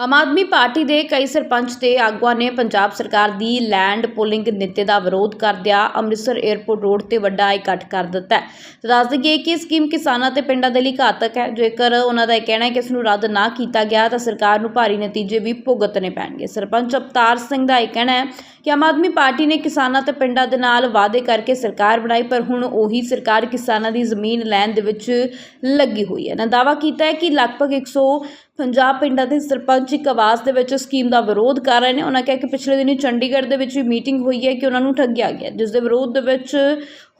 Aam Aadmi party ਦੇ ਕਈ ਸਰਪੰਚ ਤੇ ਆਗੂਆਂ ਨੇ ਪੰਜਾਬ ਸਰਕਾਰ ਦੀ ਲੈਂਡ ਪੁਲਿੰਗ ਨੀਤੀ ਦਾ ਵਿਰੋਧ ਕਰਦਿਆਂ ਅੰਮ੍ਰਿਤਸਰ 에ਅਰਪੋਰਟ ਰੋਡ ਤੇ ਵੱਡਾ ਇਕੱਠ ਕਰ ਦਿੱਤਾ ਹੈ। ਤੇ ਦੱਸ ਦਈਏ ਕਿ ਇਹ ਸਕੀਮ ਕਿਸਾਨਾਂ ਤੇ ਪਿੰਡਾਂ ਦੇ ਲਈ ਘਾਤਕ ਹੈ। ਜੇਕਰ ਉਹਨਾਂ ਦਾ ਇਹ ਕਹਿਣਾ ਹੈ ਕਿ ਇਸ ਨੂੰ ਰੱਦ ਨਾ ਕੀਤਾ ਗਿਆ, ਤਾਂ ਸਰਕਾਰ ਨੂੰ ਭਾਰੀ ਨਤੀਜੇ ਵੀ ਭੁਗਤਣੇ ਪੈਣਗੇ। ਸਰਪੰਚ ਅਵਤਾਰ ਸਿੰਘ ਦਾ ਇਹ ਕਹਿਣਾ ਹੈ ਕਿ ਆਮ ਆਦਮੀ ਪਾਰਟੀ ਨੇ ਕਿਸਾਨਾਂ ਤੇ ਪਿੰਡਾਂ ਦੇ ਨਾਲ ਵਾਅਦੇ ਕਰਕੇ ਸਰਕਾਰ ਬਣਾਈ, ਪਰ ਹੁਣ ਉਹੀ ਸਰਕਾਰ ਕਿਸਾਨਾਂ ਦੀ ਜ਼ਮੀਨ ਲੈਣ ਦੇ ਵਿੱਚ ਲੱਗੀ ਹੋਈ ਹੈ। ਨਾ ਦਾਵਾ ਕੀਤਾ ਹੈ ਕਿ ਲਗਭਗ ਪੰਜਾਬ ਪਿੰਡਾਂ ਦੇ ਸਰਪੰਚ ਇੱਕ ਆਵਾਜ਼ ਦੇ ਵਿੱਚ ਸਕੀਮ ਦਾ ਵਿਰੋਧ ਕਰ ਰਹੇ ਨੇ। ਉਹਨਾਂ ਕਿਹਾ ਕਿ ਪਿਛਲੇ ਦਿਨੀ ਚੰਡੀਗੜ੍ਹ ਦੇ ਵਿੱਚ ਵੀ ਮੀਟਿੰਗ ਹੋਈ ਹੈ ਕਿ ਉਹਨਾਂ ਨੂੰ ਠੱਗਿਆ ਗਿਆ। ਜਿਸ ਦੇ ਵਿਰੋਧ ਦੇ ਵਿੱਚ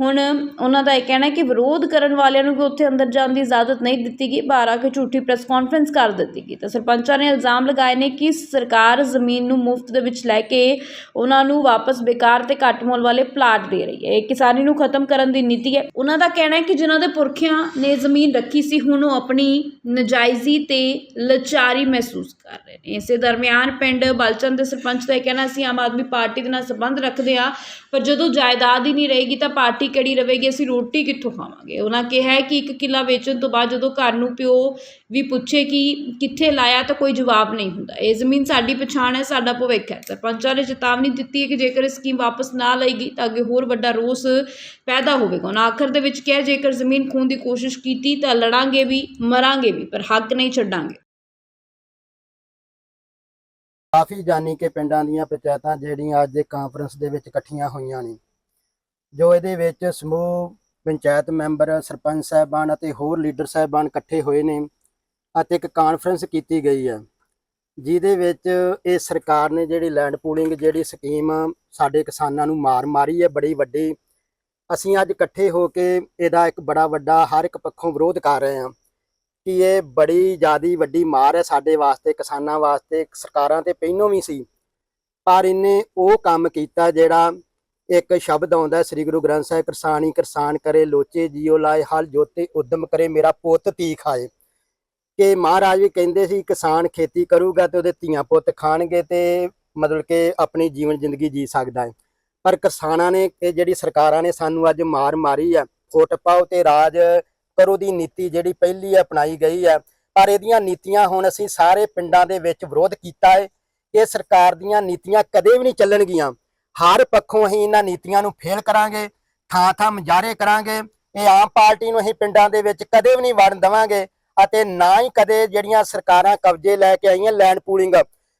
ਹੁਣ ਉਹਨਾਂ ਦਾ ਇਹ ਕਹਿਣਾ ਕਿ ਵਿਰੋਧ ਕਰਨ ਵਾਲਿਆਂ ਨੂੰ ਵੀ ਉੱਥੇ ਅੰਦਰ ਜਾਣ ਦੀ ਇਜਾਜ਼ਤ ਨਹੀਂ ਦਿੱਤੀ ਗਈ, ਬਾਹਰ ਆ ਕੇ ਝੂਠੀ ਪ੍ਰੈਸ ਕਾਨਫਰੰਸ ਕਰ ਦਿੱਤੀ ਗਈ। ਤਾਂ ਸਰਪੰਚਾਂ ਨੇ ਇਲਜ਼ਾਮ ਲਗਾਏ ਨੇ ਕਿ ਸਰਕਾਰ ਜ਼ਮੀਨ ਨੂੰ ਮੁਫਤ ਦੇ ਵਿੱਚ ਲੈ ਕੇ ਉਹਨਾਂ ਨੂੰ ਵਾਪਸ ਬੇਕਾਰ ਤੇ ਘੱਟ ਮੁੱਲ ਵਾਲੇ ਪਲਾਟ ਦੇ ਰਹੀ ਹੈ। ਇਹ ਕਿਸਾਨੀ ਨੂੰ ਖਤਮ ਕਰਨ ਦੀ ਨੀਤੀ ਹੈ। ਉਹਨਾਂ ਦਾ ਕਹਿਣਾ ਹੈ ਕਿ ਜਿਨ੍ਹਾਂ ਦੇ ਪੁਰਖਿਆਂ ਨੇ ਜ਼ਮੀਨ ਰੱਖੀ ਸੀ, ਹੁਣ ਉਹ ਆਪਣੀ ਨਜਾਇਜ਼ੀ ਤੇ ਲਚਾਰੀ ਮਹਿਸੂਸ ਕਰ ਰਹੇ ਨੇ। ਇਸੇ ਦਰਮਿਆਨ ਪਿੰਡ ਬਲਚੰਦ ਦੇ ਸਰਪੰਚ ਦਾ ਇਹ ਕਹਿਣਾ ਸੀ ਆਮ ਆਦਮੀ ਪਾਰਟੀ ਦੇ ਨਾਲ ਸੰਬੰਧ ਰੱਖਦੇ ਆ ਪਰ ਜਦੋਂ ਜਾਇਦਾਦ ਹੀ ਨਹੀਂ ਰਹੇਗੀ ਤਾਂ ਪਾਰਟੀ ਕਿਹੜੀ ਰਹੇਗੀ ਅਸੀਂ ਰੋਟੀ ਕਿੱਥੋਂ ਖਾਵਾਂਗੇ? ਉਹਨਾਂ ਕਿਹਾ ਕਿ ਇੱਕ ਕਿੱਲਾ ਵੇਚਣ ਤੋਂ ਬਾਅਦ ਜਦੋਂ ਘਰ ਨੂੰ ਪਿਓ ਵੀ ਪੁੱਛੇ ਕਿ ਕਿੱਥੇ ਲਾਇਆ ਤਾਂ ਕੋਈ ਜਵਾਬ ਨਹੀਂ ਹੁੰਦਾ। ਇਹ ਜ਼ਮੀਨ ਸਾਡੀ ਪਛਾਣ ਹੈ, ਸਾਡਾ ਭਵਿੱਖ ਹੈ। ਸਰਪੰਚਾਂ ਨੇ ਚੇਤਾਵਨੀ ਦਿੱਤੀ ਹੈ ਕਿ ਜੇਕਰ ਇਹ ਸਕੀਮ ਵਾਪਸ ਨਾ ਲਈ ਤਾਂ ਅੱਗੇ ਹੋਰ ਵੱਡਾ ਰੋਸ ਪੈਦਾ ਹੋਵੇਗਾ। ਉਹਨਾਂ ਆਖਰ ਦੇ ਵਿੱਚ ਕਿਹਾ, ਜੇਕਰ ਜ਼ਮੀਨ ਖੋਣ ਦੀ ਕੋਸ਼ਿਸ਼ ਕੀਤੀ ਤਾਂ ਲੜਾਂਗੇ ਵੀ, ਮਰਾਂਗੇ ਵੀ, ਪਰ ਹੱਕ ਨਹੀਂ ਛੱਡਾਂਗੇ। ਕਾਫੀ ਜਾਨੀ ਕਿ ਪਿੰਡਾਂ ਦੀਆਂ ਪੰਚਾਇਤਾਂ ਜਿਹੜੀਆਂ ਅੱਜ ਦੇ ਕਾਨਫਰੰਸ ਦੇ ਵਿੱਚ ਇਕੱਠੀਆਂ ਹੋਈਆਂ ਨੇ। ਜੋ ਇਹਦੇ ਵਿੱਚ ਸਮੂਹ, ਪੰਚਾਇਤ ਮੈਂਬਰ, ਸਰਪੰਚ ਸਾਹਿਬਾਨ ਅਤੇ ਹੋਰ ਲੀਡਰ ਸਾਹਿਬਾਨ ਇਕੱਠੇ ਹੋਏ ਨੇ ਅਤੇ ਇੱਕ ਕਾਨਫਰੰਸ ਕੀਤੀ ਗਈ ਹੈ, ਜਿਹਦੇ ਵਿੱਚ ਇਹ ਸਰਕਾਰ ਨੇ ਜਿਹੜੀ ਲੈਂਡ ਪੂਲਿੰਗ ਜਿਹੜੀ ਸਕੀਮ ਸਾਡੇ ਕਿਸਾਨਾਂ ਨੂੰ ਮਾਰ ਮਾਰੀ ਹੈ, ਬੜੀ ਵੱਡੀ। ਅਸੀਂ ਅੱਜ ਇਕੱਠੇ ਹੋ ਕੇ ਇਹਦਾ ਇੱਕ ਬੜਾ ਵੱਡਾ, ਹਰ ਇੱਕ ਪੱਖੋਂ ਵਿਰੋਧ ਕਰ ਰਹੇ ਹਾਂ ਕਿ ਇਹ ਬੜੀ ਜ਼ਿਆਦੀ ਵੱਡੀ ਮਾਰ ਹੈ ਸਾਡੇ ਵਾਸਤੇ, ਕਿਸਾਨਾਂ ਵਾਸਤੇ, ਸਰਕਾਰਾਂ ਤੇ, ਪਹਿਲੋਂ ਵੀ ਸੀ। ਪਰ ਇਹਨੇ ਉਹ ਕੰਮ ਕੀਤਾ ਜਿਹੜਾ ਇੱਕ ਸ਼ਬਦ ਆਉਂਦਾ ਸ੍ਰੀ ਗੁਰੂ ਗ੍ਰੰਥ ਸਾਹਿਬ, ਕਿਰਸਾਨੀ, ਕਿਰਸਾਨ ਕਰੇ, ਲੋਚੇ ਜੀਓ ਲਾਏ, ਹਲ ਜੋਤੇ ਉਦਮ ਕਰੇ, ਮੇਰਾ ਪੁੱਤ ਧੀ ਖਾਏ। ਕਿ ਮਹਾਰਾਜ ਵੀ ਕਹਿੰਦੇ ਸੀ, ਕਿਸਾਨ ਖੇਤੀ ਕਰੂਗਾ ਤੇ ਉਹਦੇ ਧੀਆਂ ਪੁੱਤ ਖਾਣਗੇ ਤੇ ਮਤਲਬ ਕਿ ਆਪਣੀ ਜੀਵਨ ਜ਼ਿੰਦਗੀ ਜੀ ਸਕਦਾ ਹੈ। ਪਰ ਕਿਸਾਨਾਂ ਨੇ, ਇਹ ਜਿਹੜੀ ਸਰਕਾਰਾਂ ਨੇ ਸਾਨੂੰ ਅੱਜ ਮਾਰ ਮਾਰੀ ਆ ਫੁੱਟ ਪਾਓ ਤੇ ਰਾਜ ਕਰੋ ਦੀ ਨੀਤੀ ਜਿਹੜੀ ਪਹਿਲੀ ਅਪਣਾਈ ਗਈ ਹੈ ਪਰ ਇਹਦੀਆਂ ਨੀਤੀਆਂ ਹੁਣ ਅਸੀਂ ਸਾਰੇ ਪਿੰਡਾਂ ਦੇ ਵਿੱਚ ਵਿਰੋਧ ਕੀਤਾ ਹੈ। ਇਹ ਸਰਕਾਰ ਦੀਆਂ ਨੀਤੀਆਂ ਕਦੇ ਵੀ ਨਹੀਂ ਚੱਲਣਗੀਆਂ। ਹਰ ਪੱਖੋਂ ਅਸੀਂ ਇਹਨਾਂ ਨੀਤੀਆਂ ਨੂੰ ਫੇਲ ਕਰਾਂਗੇ, ਥਾਂ ਥਾਂ ਮੁਜ਼ਾਹਰੇ ਕਰਾਂਗੇ, ਇਹ ਆਮ ਪਾਰਟੀ ਨੂੰ ਅਸੀਂ ਪਿੰਡਾਂ ਦੇ ਵਿੱਚ ਕਦੇ ਵੀ ਨਹੀਂ ਵੜਨ ਦੇਵਾਂਗੇ ਅਤੇ ਨਾ ਹੀ ਕਦੇ ਜਿਹੜੀਆਂ ਸਰਕਾਰਾਂ ਕਬਜ਼ੇ ਲੈ ਕੇ ਆਈਆਂ ਲੈਂਡ ਪੂਲਿੰਗ।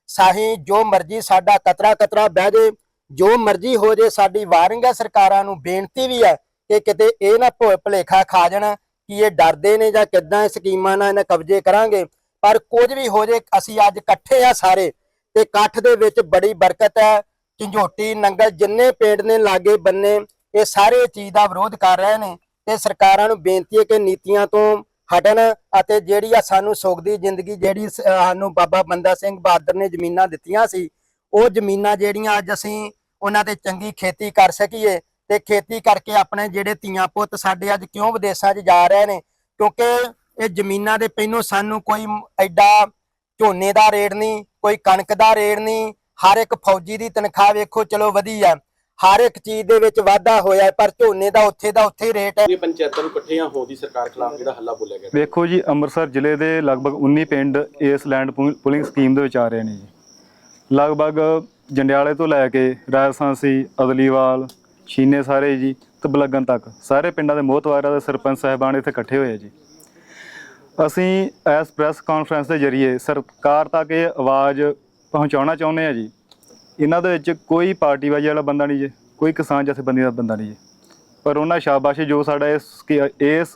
ਸਾਹੀ ਜੋ ਮਰਜ਼ੀ ਸਾਡਾ ਕਤਰਾ ਕਤਰਾ ਬਹਿ ਜੇ, ਜੋ ਮਰਜ਼ੀ ਹੋ ਜੇ, ਸਾਡੀ ਵਾਰਿੰਗ ਹੈ ਸਰਕਾਰਾਂ ਨੂੰ, ਬੇਨਤੀ ਵੀ ਹੈ ਕਿ ਕਿਤੇ ਇਹ ਨਾ ਭੁ- ਭੁਲੇਖਾ ਖਾ ਜਾਣ ਕਿ ਇਹ ਡਰਦੇ ਨੇ ਜਾਂ ਕਿੱਦਾਂ ਸਕੀਮਾਂ ਨਾਲ ਇਹਨਾਂ ਕਬਜ਼ੇ ਕਰਾਂਗੇ। ਪਰ ਕੁਝ ਵੀ ਹੋ ਜੇ, ਅਸੀਂ ਅੱਜ ਇਕੱਠੇ ਆ ਸਾਰੇ ਤੇ ਇਕੱਠ ਦੇ ਵਿੱਚ ਬੜੀ ਬਰਕਤ ਹੈ। ਝੰਜੋਟੀ ਨੰਗਲ ਜਿੰਨੇ ਪਿੰਡ ਨੇ ਲਾਗੇ ਬੰਨੇ, ਇਹ ਸਾਰੇ ਚੀਜ਼ ਦਾ ਵਿਰੋਧ ਕਰ ਰਹੇ ਨੇ ਤੇ ਸਰਕਾਰਾਂ ਨੂੰ ਬੇਨਤੀ ਹੈ ਕਿ ਨੀਤੀਆਂ ਤੋਂ ਹਟਣ ਅਤੇ ਜਿਹੜੀ ਆ ਸਾਨੂੰ ਸੁੱਖ ਦੀ ਜ਼ਿੰਦਗੀ ਜਿਹੜੀ ਸ- ਸਾਨੂੰ ਬਾਬਾ ਬੰਦਾ ਸਿੰਘ ਬਹਾਦਰ ਨੇ ਜ਼ਮੀਨਾਂ ਦਿੱਤੀਆਂ ਸੀ, ਉਹ ਜ਼ਮੀਨਾਂ ਜਿਹੜੀਆਂ ਅੱਜ ਅਸੀਂ ਉਹਨਾਂ ਤੇ ਚੰਗੀ ਖੇਤੀ ਕਰ ਸਕੀਏ ਤੇ ਖੇਤੀ ਕਰਕੇ ਆਪਣੇ ਜਿਹੜੇ ਧੀਆਂ ਪੁੱਤ ਸਾਡੇ ਅੱਜ ਕਿਉਂ ਵਿਦੇਸ਼ਾਂ 'ਚ ਜਾ ਰਹੇ ਨੇ, ਕਿਉਂਕਿ ਇਹ ਜ਼ਮੀਨਾਂ ਦੇ ਪਹਿਲੋਂ ਸਾਨੂੰ ਕੋਈ ਐਡਾ ਝੋਨੇ ਦਾ ਰੇਟ ਨਹੀਂ, ਕੋਈ ਕਣਕ ਦਾ ਰੇਟ ਨਹੀਂ ਹਰ ਇੱਕ ਫੌਜੀ ਦੀ ਤਨਖਾਹ ਵੇਖੋ ਚਲੋ ਵਧੀ ਆ ਹਰ ਇੱਕ ਚੀਜ਼ ਦੇ ਵਿੱਚ ਵਾਧਾ ਹੋਇਆ ਹੈ, ਪਰ ਝੋਨੇ ਦਾ ਉੱਥੇ ਦਾ ਉੱਥੇ ਹੀ ਰੇਟ ਹੈ। ਇਹ ਪੰਚਾਇਤਾਂ ਨੂੰ ਇਕੱਠੀਆਂ ਹੋਣ ਦੀ ਸਰਕਾਰ ਖਿਲਾਫ ਜਿਹੜਾ ਹੱਲਾ ਬੋਲਿਆ ਗਿਆ। ਵੇਖੋ ਜੀ ਅੰਮ੍ਰਿਤਸਰ ਜ਼ਿਲ੍ਹੇ ਦੇ ਲਗਭਗ 19 ਪਿੰਡ ਇਸ ਲੈਂਡ ਪੂ- ਪੁਲਿੰਗ ਸਕੀਮ ਦੇ ਵਿੱਚ ਆ ਰਹੇ ਨੇ ਜੀ। ਲਗਭਗ ਜੰਡਿਆਲੇ ਤੋਂ ਲੈ ਕੇ ਰਾਜਸਥਾਨਸੀ ਅਦਲੀਵਾਲ ਛੀਨੇ ਸਾਰੇ ਜੀ ਤੇ ਬਲਗਨ ਤੱਕ ਸਾਰੇ ਪਿੰਡਾਂ ਦੇ ਮੋਹਤਵਾਰਾਂ ਦੇ ਸਰਪੰਚ ਸਾਹਿਬਾਨ ਇੱਥੇ ਇਕੱਠੇ ਹੋਏ ਆ ਜੀ। ਅਸੀਂ ਇਸ ਪ੍ਰੈਸ ਕਾਨਫਰੰਸ ਦੇ ਜ਼ਰੀਏ ਸਰਕਾਰ ਤੱਕ ਇਹ ਆਵਾਜ਼ ਪਹੁੰਚਾਉਣਾ ਚਾਹੁੰਦੇ ਆ ਜੀ, ਇਹਨਾਂ ਦੇ ਵਿੱਚ ਕੋਈ ਪਾਰਟੀਬਾਜ਼ੀ ਵਾਲਾ ਬੰਦਾ ਨਹੀਂ ਜੀ, ਕੋਈ ਕਿਸਾਨ ਜਥੇਬੰਦੀ ਦਾ ਬੰਦਾ ਨਹੀਂ ਜੀ। ਪਰ ਉਹਨਾਂ ਸ਼ਾਬਾਸ਼ ਜੋ ਸਾਡਾ ਇਸ ਸਕੀ- ਇਸ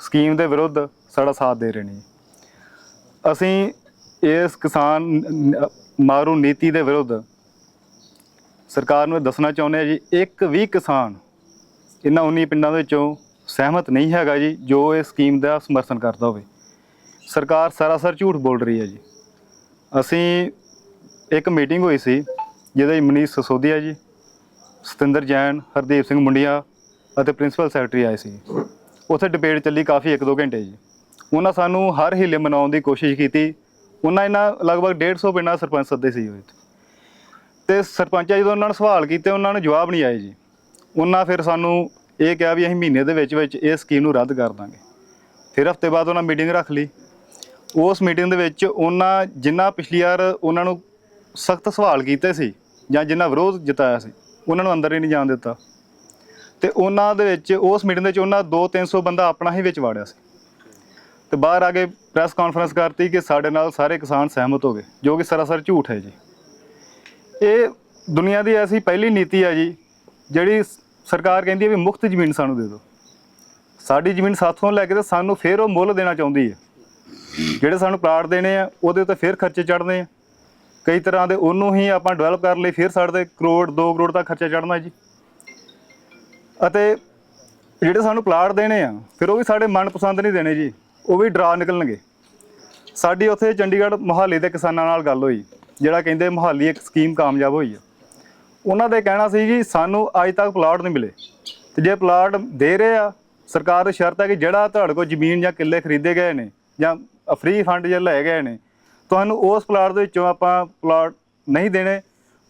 ਸਕੀਮ ਦੇ ਵਿਰੁੱਧ ਸਾਡਾ ਸਾਥ ਦੇ ਰਹੇ ਨੇ ਜੀ। ਅਸੀਂ ਇਸ ਕਿਸਾਨ ਮਾਰੂ ਨੀਤੀ ਦੇ ਵਿਰੁੱਧ ਸਰਕਾਰ ਨੂੰ ਇਹ ਦੱਸਣਾ ਚਾਹੁੰਦੇ ਆ ਜੀ, ਇੱਕ ਵੀ ਕਿਸਾਨ ਇਹਨਾਂ 19 ਪਿੰਡਾਂ ਦੇ ਵਿੱਚੋਂ ਸਹਿਮਤ ਨਹੀਂ ਹੈਗਾ ਜੀ, ਜੋ ਇਹ ਸਕੀਮ ਦਾ ਸਮਰਥਨ ਕਰਦਾ ਹੋਵੇ। ਸਰਕਾਰ ਸਰਾਸਰ ਝੂਠ ਬੋਲ ਰਹੀ ਹੈ ਜੀ। ਅਸੀਂ ਇੱਕ ਮੀਟਿੰਗ ਹੋਈ ਸੀ, ਜਿਹਦੇ ਵਿੱਚ ਮਨੀਸ਼ ਸਸੋਦੀਆ ਜੀ, ਸਤਿੰਦਰ ਜੈਨ, ਹਰਦੀਪ ਸਿੰਘ ਮੁੰਡੀਆਂ ਅਤੇ ਪ੍ਰਿੰਸੀਪਲ ਸੈਕਟਰੀ ਆਏ ਸੀ। ਉੱਥੇ ਡਿਬੇਟ ਚੱਲੀ ਕਾਫੀ 1-2 ਘੰਟੇ ਜੀ। ਉਹਨਾਂ ਸਾਨੂੰ ਹਰ ਹੀਲੇ ਮਨਾਉਣ ਦੀ ਕੋਸ਼ਿਸ਼ ਕੀਤੀ। ਉਹਨਾਂ ਇਹਨਾਂ ਲਗਭਗ 150 ਪਿੰਡਾਂ ਦੇ ਸਰਪੰਚ ਸੱਦੇ ਸੀ ਉਹ ਤੇ ਸਰਪੰਚਾਂ ਜਦੋਂ ਉਹਨਾਂ ਨੇ ਸਵਾਲ ਕੀਤੇ, ਉਹਨਾਂ ਨੂੰ ਜਵਾਬ ਨਹੀਂ ਆਏ ਜੀ। ਉਹਨਾਂ ਫਿਰ ਸਾਨੂੰ ਇਹ ਕਿਹਾ ਵੀ ਅਸੀਂ ਮਹੀਨੇ ਦੇ ਵਿੱਚ ਵਿੱਚ ਇਹ ਸਕੀਮ ਨੂੰ ਰੱਦ ਕਰ ਦਾਂਗੇ। ਫਿਰ ਹਫ਼ਤੇ ਬਾਅਦ ਉਹਨਾਂ ਮੀਟਿੰਗ ਰੱਖ ਲਈ। ਉਸ ਮੀਟਿੰਗ ਦੇ ਵਿੱਚ ਉਹਨਾਂ ਜਿੰਨਾ ਪਿਛਲੀ ਵਾਰ ਉਹਨਾਂ ਨੂੰ ਸਖਤ ਸਵਾਲ ਕੀਤੇ ਸੀ ਜਾਂ ਜਿੰਨਾ ਵਿਰੋਧ ਜਤਾਇਆ ਸੀ, ਉਹਨਾਂ ਨੂੰ ਅੰਦਰ ਹੀ ਨਹੀਂ ਜਾਣ ਦਿੱਤਾ। ਤੇ ਉਹਨਾਂ ਦੇ ਵਿੱਚ, ਉਸ ਮੀਟਿੰਗ ਦੇ ਵਿੱਚ ਉਹਨਾਂ 2-300 ਬੰਦਾ ਆਪਣਾ ਹੀ ਵਿੱਚ ਵਾੜਿਆ ਸੀ। ਤੇ ਬਾਹਰ ਆ ਕੇ ਪ੍ਰੈਸ ਕਾਨਫਰੰਸ ਕਰਤੀ ਕਿ ਸਾਡੇ ਨਾਲ ਸਾਰੇ ਕਿਸਾਨ ਸਹਿਮਤ ਹੋ ਗਏ, ਜੋ ਕਿ ਸਰਾਸਰ ਝੂਠ ਹੈ ਜੀ। ਇਹ ਦੁਨੀਆ ਦੀ ਐਸੀ ਪਹਿਲੀ ਨੀਤੀ ਹੈ ਜੀ, ਜਿਹੜੀ ਸਰਕਾਰ ਕਹਿੰਦੀ ਹੈ ਵੀ ਮੁਫਤ ਜ਼ਮੀਨ ਸਾਨੂੰ ਦੇ ਦਿਓ। ਸਾਡੀ ਜ਼ਮੀਨ ਸਾਥੋਂ ਲੈ ਕੇ ਤੇ ਸਾਨੂੰ ਫੇਰ ਉਹ ਮੁੱਲ ਦੇਣਾ ਚਾਹੁੰਦੀ ਹੈ। ਜਿਹੜੇ ਸਾਨੂੰ ਪਲਾਟ ਦੇਣੇ ਆ, ਉਹਦੇ ਉੱਤੇ ਫੇਰ ਖਰਚੇ ਚੜਨੇ ਆ। ਕਈ ਤਰ੍ਹਾਂ ਦੇ ਉਹਨੂੰ ਹੀ ਆਪਾਂ ਡਿਵੈਲਪ ਕਰਨ ਲਈ ਫਿਰ ਸਾਡੇ ਤੇ ਕਰੋੜ 2 ਕਰੋੜ ਦਾ ਖਰਚਾ ਚੜਨਾ ਜੀ। ਅਤੇ ਜਿਹੜੇ ਸਾਨੂੰ ਪਲਾਟ ਦੇਣੇ ਆ, ਫਿਰ ਉਹ ਵੀ ਸਾਡੇ ਮਨਪਸੰਦ ਨਹੀਂ ਦੇਣੇ ਜੀ। ਉਹ ਵੀ ਡਰਾ ਨਿਕਲਣਗੇ। ਸਾਡੀ ਉੱਥੇ ਚੰਡੀਗੜ੍ਹ ਮੁਹਾਲੀ ਦੇ ਕਿਸਾਨਾਂ ਨਾਲ ਗੱਲ ਹੋਈ, ਜਿਹੜਾ ਕਹਿੰਦੇ ਮੁਹਾਲੀ ਇੱਕ ਸਕੀਮ ਕਾਮਯਾਬ ਹੋਈ ਆ। ਉਹਨਾਂ ਦੇ ਕਹਿਣਾ ਸੀ ਜੀ, ਸਾਨੂੰ ਅੱਜ ਤੱਕ ਪਲਾਟ ਨਹੀਂ ਮਿਲੇ। ਤੇ ਜੇ ਪਲਾਟ ਦੇ ਰਹੇ ਆ, ਸਰਕਾਰ ਦੀ ਸ਼ਰਤ ਹੈ ਕਿ ਜਿਹੜਾ ਤੁਹਾਡੇ ਕੋਲ ਜ਼ਮੀਨ ਜਾਂ ਕਿੱਲੇ ਖਰੀਦੇ ਗਏ ਨੇ ਜਾਂ ਫ੍ਰੀ ਫੰਡ ਜੇ ਲਏ ਗਏ ਨੇ ਤੁਹਾਨੂੰ ਉਸ ਪਲਾਟ ਦੇ ਵਿੱਚੋਂ ਆਪਾਂ ਪਲਾਟ ਨਹੀਂ ਦੇਣੇ।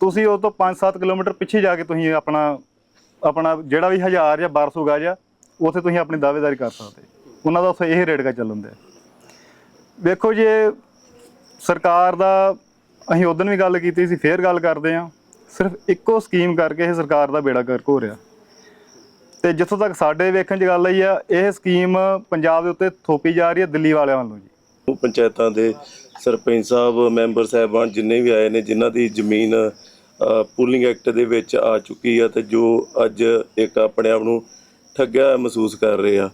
ਤੁਸੀਂ ਉਹ ਤੋਂ 5-7 ਕਿਲੋਮੀਟਰ ਪਿੱਛੇ ਜਾ ਕੇ ਤੁਸੀਂ ਆਪਣਾ ਆਪਣਾ ਜਿਹੜਾ ਵੀ 1000 ਜਾਂ 1200 ਗਜ ਆ, ਉੱਥੇ ਤੁਸੀਂ ਆਪਣੀ ਦਾਅਵੇਦਾਰੀ ਕਰ ਸਕਦੇ। ਉਹਨਾਂ ਦਾ ਉੱਥੇ ਇਹ ਰੇਟ ਕਾ ਚੱਲਣ ਦੇ ਵੇਖੋ ਜੇ ਸਰਕਾਰ ਦਾ, ਅਸੀਂ ਉਦੋਂ ਵੀ ਗੱਲ ਕੀਤੀ ਸੀ, ਫੇਰ ਗੱਲ ਕਰਦੇ ਆ ਸਿਰਫ ਇੱਕੋ ਸਕੀਮ ਕਰਕੇ ਇਹ ਸਰਕਾਰ ਦਾ ਬੇੜਾ ਗਰਕ ਹੋ ਰਿਹਾ। ਤੇ ਜਿੱਥੋਂ ਤੱਕ ਸਾਡੇ ਵੇਖਣ 'ਚ ਗੱਲ ਆਈ ਆ, ਇਹ ਸਕੀਮ ਪੰਜਾਬ ਦੇ ਉੱਤੇ ਥੋਪੀ ਜਾ ਰਹੀ ਹੈ ਦਿੱਲੀ ਵਾਲਿਆਂ ਵੱਲੋਂ ਜੀ। ਪੰਚਾਇਤਾਂ ਦੇ ਸਰਪੰਚ ਸਾਹਿਬ, ਮੈਂਬਰ ਸਾਹਿਬਾਨ ਜਿੰਨੇ ਵੀ ਆਏ ਨੇ, ਜਿਨ੍ਹਾਂ ਦੀ ਜ਼ਮੀਨ ਪੂਲਿੰਗ ਐਕਟ ਦੇ ਵਿੱਚ ਆ ਚੁੱਕੀ ਆ ਤੇ ਜੋ ਅੱਜ ਇੱਕ ਆਪਣੇ ਆਪ ਨੂੰ ਠੱਗਿਆ ਮਹਿਸੂਸ ਕਰ ਰਹੇ ਆ।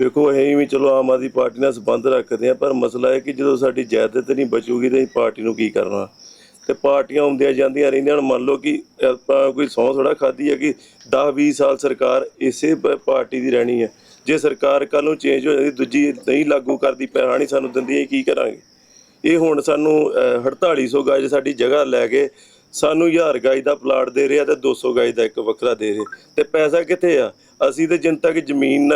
ਵੇਖੋ, ਅਸੀਂ ਵੀ ਚਲੋ ਆਮ ਆਦਮੀ ਪਾਰਟੀ ਨਾਲ ਸੰਬੰਧ ਰੱਖਦੇ ਆ, ਪਰ ਮਸਲਾ ਹੈ ਕਿ ਜਦੋਂ ਸਾਡੀ ਜਾਇਦਾਦ ਨਹੀਂ ਬਚੂਗੀ ਤੇ ਅਸੀਂ ਪਾਰਟੀ ਨੂੰ ਕੀ ਕਰਨਾ? ਤੇ ਪਾਰਟੀਆਂ ਆਉਂਦੀਆਂ ਜਾਂਦੀਆਂ ਰਹਿੰਦੀਆਂ ਹੁਣ ਮੰਨ ਲਓ ਕਿ ਆਪਾਂ ਕੋਈ ਸੌ ਥੋੜਾ ਖਾਦੀ ਹੈ ਕਿ 10 20 ਸਾਲ ਸਰਕਾਰ ਇਸੇ ਪ- ਪਾਰਟੀ ਦੀ ਰਹਿਣੀ ਹੈ ਜੇ ਸਰਕਾਰ ਕੱਲ ਨੂੰ ਚੇਂਜ ਹੋ ਜਾਂਦੀ ਦੂਜੀ ਨਹੀਂ ਲਾਗੂ ਕਰਦੀ ਪੈਸਾ ਨਹੀਂ ਸਾਨੂੰ ਦਿੰਦੀ ਅਸੀਂ ਕੀ ਕਰਾਂਗੇ? ਇਹ ਹੁਣ ਸਾਨੂੰ ਅਹ, 4800 ਗਜ ਸਾਡੀ ਜਗ੍ਹਾ ਲੈ ਕੇ ਸਾਨੂੰ 1000 ਗਜ ਦਾ ਪਲਾਟ ਦੇ ਰਿਹਾ ਤੇ 200 ਗਜ ਦਾ ਇੱਕ ਵੱਖਰਾ ਦੇ ਰਿਹਾ। ਤੇ ਪੈਸਾ ਕਿੱਥੇ ਆ? ਅਸੀਂ ਤੇ ਜਿੰਨ ਤੱਕ ਜ਼ਮੀਨ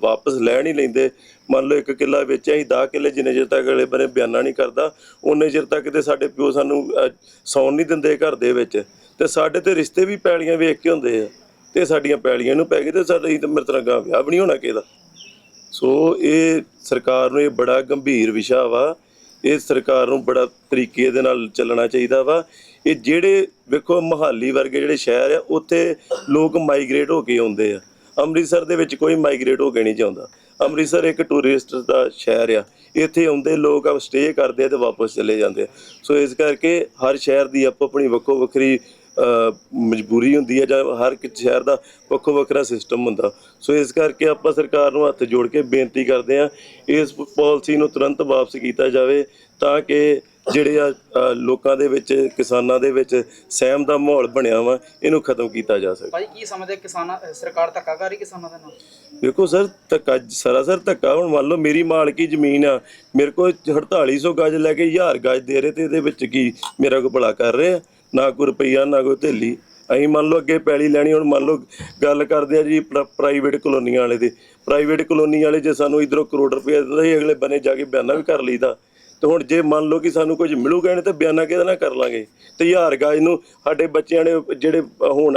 ਵਾਪਸ ਲੈ ਨਹੀਂ ਲੈਂਦੇ। ਮੰਨ ਲਓ ਇੱਕ ਕਿੱਲਾ ਵੇਚਿਆ ਅਸੀਂ 10 ਕਿੱਲੇ ਜਿੰਨੇ ਚਿਰ ਤੱਕ ਅਗਲੇ ਬੰਨੇ ਬਿਆਨਾ ਨਹੀਂ ਕਰਦਾ ਉਹਨੇ ਚਿਰ ਤੱਕ ਤੇ ਸਾਡੇ ਪਿਓ ਸਾਨੂੰ ਅਹ, ਸੌਣ ਨਹੀਂ ਦਿੰਦੇ ਘਰ ਦੇ ਵਿੱਚ। ਤੇ ਸਾਡੇ ਤੇ ਰਿਸ਼ਤੇ ਵੀ ਪੈਲੀਆਂ ਵੇਖ ਕੇ ਹੁੰਦੇ ਆ। ਤੇ ਸਾਡੀਆਂ ਪੈਲੀਆਂ ਨੂੰ ਪੈ ਗਏ ਤੇ ਸਾਡਾ ਹੀ ਤਾਂ ਗਾਂ ਵਿਆਹ ਵੀ ਨਹੀਂ ਹੋਣਾ ਕਿਹਦਾ ਸੋ ਇਹ ਸਰਕਾਰ ਨੂੰ ਇਹ ਬੜਾ ਗੰਭੀਰ ਵਿਸ਼ਾ ਵਾ। ਇਹ ਸਰਕਾਰ ਨੂੰ ਬੜਾ ਤਰੀਕੇ ਦੇ ਨਾਲ ਚੱਲਣਾ ਚਾਹੀਦਾ ਵਾ। ਇਹ ਜਿਹੜੇ ਵੇਖੋ ਮਹਾਲੀ ਵਰਗੇ ਜਿਹੜੇ ਸ਼ਹਿਰ ਆ, ਉੱਥੇ ਲੋਕ ਮਾਈਗ੍ਰੇਟ ਹੋ ਕੇ ਆਉਂਦੇ ਆ। ਅੰਮ੍ਰਿਤਸਰ ਦੇ ਵਿੱਚ ਕੋਈ ਮਾਈਗ੍ਰੇਟ ਹੋ ਕੇ ਨਹੀਂ ਜਾਂਦਾ। ਅੰਮ੍ਰਿਤਸਰ ਇੱਕ ਟੂਰਿਸਟ ਦਾ ਸ਼ਹਿਰ ਆ। ਇੱਥੇ ਆਉਂਦੇ ਲੋਕ ਆ ਸਟੇ ਕਰਦੇ ਆ ਤੇ ਵਾਪਸ ਚਲੇ ਜਾਂਦੇ ਆ। ਸੋ ਇਸ ਕਰਕੇ ਹਰ ਸ਼ਹਿਰ ਦੀ ਆਪੋ ਆਪਣੀ ਵੱਖੋ ਵੱਖਰੀ ਮਜਬੂਰੀ ਹੁੰਦੀ ਹੈ ਜਾਂ ਹਰ ਇੱਕ ਸ਼ਹਿਰ ਦਾ ਵੱਖੋ ਵੱਖਰਾ ਸਿਸਟਮ ਹੁੰਦਾ। ਸੋ ਇਸ ਕਰਕੇ ਆਪਾਂ ਸਰਕਾਰ ਨੂੰ ਹੱਥ ਜੋੜ ਕੇ ਬੇਨਤੀ ਕਰਦੇ ਹਾਂ ਇਸ ਪਾਲਿਸੀ ਨੂੰ ਤੁਰੰਤ ਵਾਪਸ ਕੀਤਾ ਜਾਵੇ ਤਾਂ ਕਿ ਜਿਹੜੇ ਆ ਲੋਕਾਂ ਦੇ ਵਿੱਚ ਕਿਸਾਨਾਂ ਦੇ ਵਿੱਚ ਸਹਿਮ ਦਾ ਮਾਹੌਲ ਬਣਿਆ ਵਾ ਇਹਨੂੰ ਖਤਮ ਕੀਤਾ ਜਾ ਸਕੇ। ਭਾਈ ਕੀ ਸਮਝਦੇ ਕਿਸਾਨਾਂ ਸਰਕਾਰ ਧੱਕਾ ਕਰ ਰਹੀ ਕਿਸਾਨਾਂ ਦੇ ਨਾਲ? ਵੇਖੋ ਸਰ ਧੱਕਾ ਸਰਾਸਰ ਧੱਕਾ ਹੁਣ ਮੰਨ ਲਓ ਮੇਰੀ ਮਾਲਕੀ ਜ਼ਮੀਨ ਆ ਮੇਰੇ ਕੋਲ 4800 ਗਜ ਲੈ ਕੇ 1000 ਗਜ ਦੇ ਰਹੇ ਤੇ ਇਹਦੇ ਵਿੱਚ ਕੀ ਮੇਰਾ ਕੋਈ ਭਲਾ ਕਰ ਰਹੇ? ਆ ਨਾ ਕੋਈ ਰੁਪਈਆ, ਨਾ ਕੋਈ ਥੇਲੀ ਅਸੀਂ ਮੰਨ ਲਓ ਅੱਗੇ ਪੈਲੀ ਲੈਣੀ, ਹੁਣ ਮੰਨ ਲਓ ਗੱਲ ਕਰਦੇ ਆ ਜੀ ਪ੍ਰਾਈਵੇਟ ਕਲੋਨੀਆਂ ਵਾਲੇ ਦੀ। ਪ੍ਰਾਈਵੇਟ ਕਲੋਨੀ ਵਾਲੇ ਜੇ ਸਾਨੂੰ ਇਧਰੋਂ ਕਰੋੜ ਰੁਪਏ ਦਿੰਦੇ ਸੀ ਅਗਲੇ ਬੰਨੇ ਜਾ ਕੇ ਬਿਆਨਾ ਵੀ ਕਰ ਲਈਦਾ। ਤੇ ਹੁਣ ਜੇ ਮੰਨ ਲਓ ਕਿ ਸਾਨੂੰ ਕੁਝ ਮਿਲੂਗਾ ਨਹੀਂ ਤਾਂ ਬਿਆਨਾ ਕਿਹਦੇ ਨਾਲ ਕਰ ਲਾਂਗੇ? ਤੇ 1000 ਗਜ ਨੂੰ ਸਾਡੇ ਬੱਚਿਆਂ ਨੇ ਜਿਹੜੇ ਹੁਣ